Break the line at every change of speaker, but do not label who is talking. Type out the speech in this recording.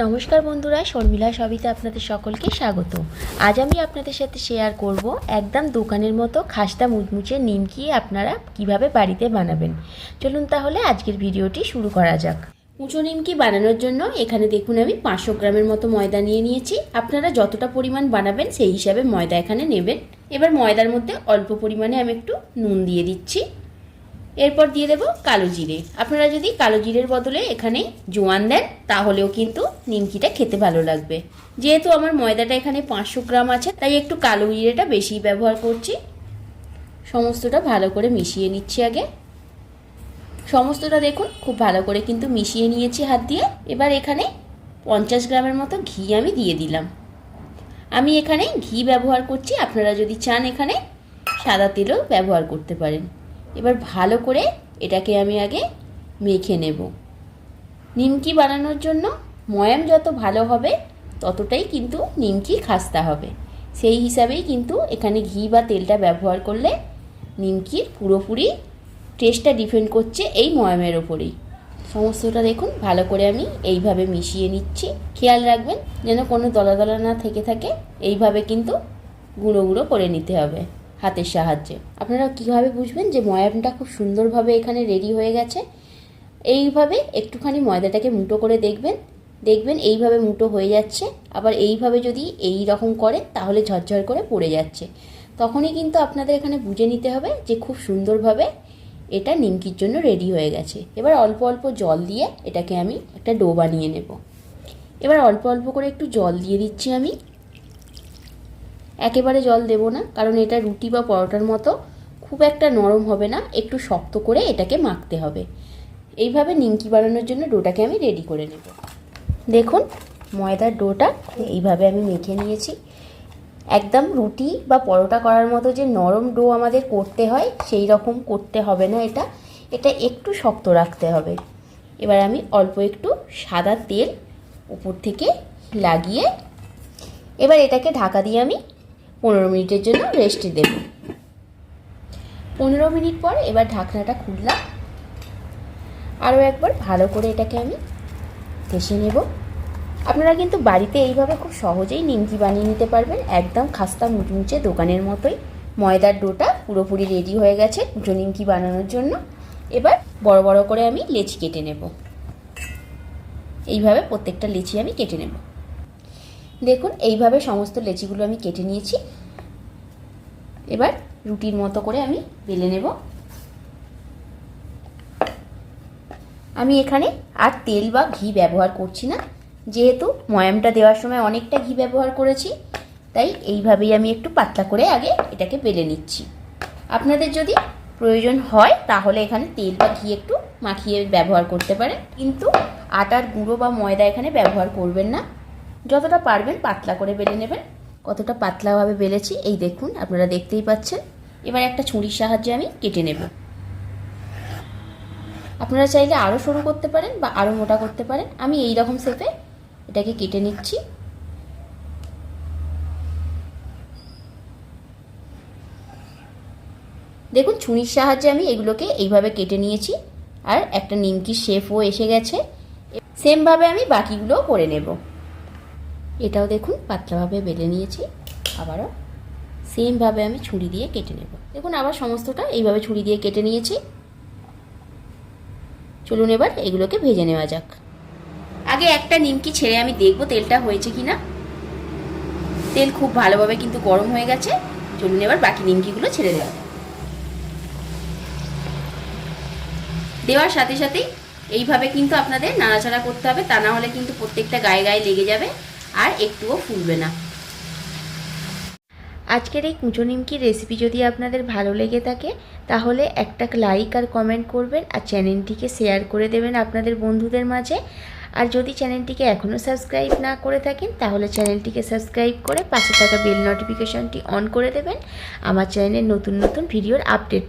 নমস্কার বন্ধুরা, শর্মিলা সবিতে আপনাদের সকলকে স্বাগত। আজ আমি আপনাদের সাথে শেয়ার করব একদম দোকানের মতো খাস্তা মুচমুচে নিমকি আপনারা কীভাবে বাড়িতে বানাবেন। চলুন তাহলে আজকের ভিডিওটি শুরু করা যাক। মুচো নিমকি বানানোর জন্য এখানে দেখুন আমি পাঁচশো গ্রামের মতো ময়দা নিয়ে নিয়েছি। আপনারা যতটা পরিমাণ বানাবেন সেই হিসাবে ময়দা এখানে নেবেন। এবার ময়দার মধ্যে অল্প পরিমাণে আমি একটু নুন দিয়ে দিচ্ছি। এরপর দিয়ে দেবো কালো জিরে। আপনারা যদি কালো জিরের বদলে এখানে জোয়ান দেন, তাহলেও কিন্তু নিমকিটা খেতে ভালো লাগবে। যেহেতু আমার ময়দাটা এখানে পাঁচশো গ্রাম আছে, তাই একটু কালো জিরেটা বেশি ব্যবহার করছি। সমস্তটা ভালো করে মিশিয়ে নিচ্ছি আগে। সমস্তটা দেখুন, খুব ভালো করে কিন্তু মিশিয়ে নিয়েছি হাত দিয়ে। এবার এখানে পঞ্চাশ গ্রামের মতো ঘি আমি দিয়ে দিলাম। আমি এখানে ঘি ব্যবহার করছি, আপনারা যদি চান এখানে সাদা তেলও ব্যবহার করতে পারেন। এবার ভালো করে এটাকে আমি আগে মেখে নেব। নিমকি বানানোর জন্য ময়াম যত ভালো হবে, ততটাই কিন্তু নিমকি খাস্তা হবে। সেই হিসাবেই কিন্তু এখানে ঘি বা তেলটা ব্যবহার করলে নিমকির পুরোপুরি টেস্টটা ডিপেন্ড করছে এই ময়ামের ওপরেই। সমস্তটা দেখুন, ভালো করে আমি এইভাবে মিশিয়ে নিচ্ছি। খেয়াল রাখবেন, যেন কোনো দলা দলা না থেকে থাকে, এইভাবে কিন্তু গুঁড়ো গুঁড়ো করে নিতে হবে। হাতের সাহায্যে। আপনারা কীভাবে বুঝবেন যে ময়ামটা খুব সুন্দরভাবে এখানে রেডি হয়ে গেছে? এইভাবে একটুখানি ময়দাটাকে মুটো করে দেখবেন। দেখবেন এইভাবে মুটো হয়ে যাচ্ছে। আবার এইভাবে যদি এই রকম করে, তাহলে ঝরঝর করে পড়ে যাচ্ছে। তখনই কিন্তু আপনাদের এখানে বুঝে নিতে হবে যে খুব সুন্দরভাবে এটা নিমকির জন্য রেডি হয়ে গেছে। এবার অল্প অল্প জল দিয়ে এটাকে আমি একটা ডো বানিয়ে নেব। এবার অল্প অল্প করে একটু জল দিয়ে দিচ্ছি আমি। একেবারে জল দেব না, কারণ এটা রুটি বা পরোটার মতো খুব একটা নরম হবে না, একটু শক্ত করে এটাকে মাখতে হবে। এইভাবে নিমকি বানানোর জন্য ডোটাকে আমি রেডি করে নেব। দেখুন, ময়দার ডোটা এইভাবে আমি মেখে নিয়েছি। একদম রুটি বা পরোটা করার মতো যে নরম ডো আমাদের করতে হয়, সেই রকম করতে হবে না এটা। এটা একটু শক্ত রাখতে হবে। এবার আমি অল্প একটু সাদা তেল উপর থেকে লাগিয়ে, এবার এটাকে ঢাকা দিয়ে আমি পনেরো মিনিটের জন্য রেস্টে দেব। পনেরো মিনিট পর এবার ঢাকনাটা খুললাম। আরও একবার ভালো করে এটাকে আমি ঠেসে নেব। আপনারা কিন্তু বাড়িতে এইভাবে খুব সহজেই নিমকি বানিয়ে নিতে পারবেন। একদম খাস্তা মুচমুচে দোকানের মতোই। ময়দার ডোটা পুরোপুরি রেডি হয়ে গেছে কুচো নিমকি বানানোর জন্য। এবার বড় বড় করে আমি লেচি কেটে নেব। এইভাবে প্রত্যেকটা লেচি আমি কেটে নেব। দেখুন, এইভাবে সমস্ত লেচিগুলো আমি কেটে নিয়েছি। এবার রুটির মতো করে আমি বেলে নেব। আমি এখানে আর তেল বা ঘি ব্যবহার করছি না। যেহেতু ময়ামটা দেওয়ার সময় অনেকটা ঘি ব্যবহার করেছি, তাই এইভাবেই আমি একটু পাতলা করে আগে এটাকে বেলে নিচ্ছি। আপনাদের যদি প্রয়োজন হয়, তাহলে এখানে তেল বা ঘি একটু মাখিয়ে ব্যবহার করতে পারেন। কিন্তু আটার গুঁড়ো বা ময়দা এখানে ব্যবহার করবেন না। যতটা পারবেন পাতলা করে বেলে নেবেন। কতটা পাতলাভাবে বেলেছি, এই দেখুন, আপনারা দেখতেই পাচ্ছেন। এবার একটা ছুরির সাহায্যে আমি কেটে নেব। আপনারা চাইলে আরও সরু করতে পারেন বা আরও মোটা করতে পারেন। আমি এই রকম শেপে এটাকে কেটে নিচ্ছি। দেখুন, ছুরির সাহায্যে আমি এগুলোকে এইভাবে কেটে নিয়েছি আর একটা নিমকির শেফও এসে গেছে। সেমভাবে আমি বাকিগুলোও করে নেব। এটাও দেখুন, পাতলাভাবে বেলে নিয়েছি। আবারও সেমভাবে আমি ছুরি দিয়ে কেটে নেব। দেখুন, আবার সমস্তটা এইভাবে ছুরি দিয়ে কেটে নিয়েছি। চলুন এবার এগুলোকে ভেজে নেওয়া যাক। আগে একটা নিমকি ছেড়ে আমি দেখব তেলটা হয়েছে কিনা। তেল খুব ভালোভাবে কিন্তু গরম হয়ে গেছে। চলুন এবার বাকি নিমকিগুলো ছেড়ে দেওয়া দেওয়ার সাথে সাথেই এইভাবে কিন্তু আপনাদের নাড়াচাড়া করতে হবে। তা না হলে কিন্তু প্রত্যেকটা গায়ে গায়ে লেগে যাবে। আর একটুও ফুলবে না। আজকের এই কুঁচো নিমকি রেসিপি যদি আপনাদের ভালো লেগে থাকে, তাহলে একটা লাইক আর কমেন্ট করবেন আর চ্যানেলটিকে শেয়ার করে দেবেন আপনাদের বন্ধুদের মাঝে। আর যদি চ্যানেলটিকে এখনও সাবস্ক্রাইব না করে থাকেন, তাহলে চ্যানেলটিকে সাবস্ক্রাইব করে পাশে থাকা বেল নোটিফিকেশনটি অন করে দেবেন। আমার চ্যানেলের নতুন নতুন ভিডিওর আপডেট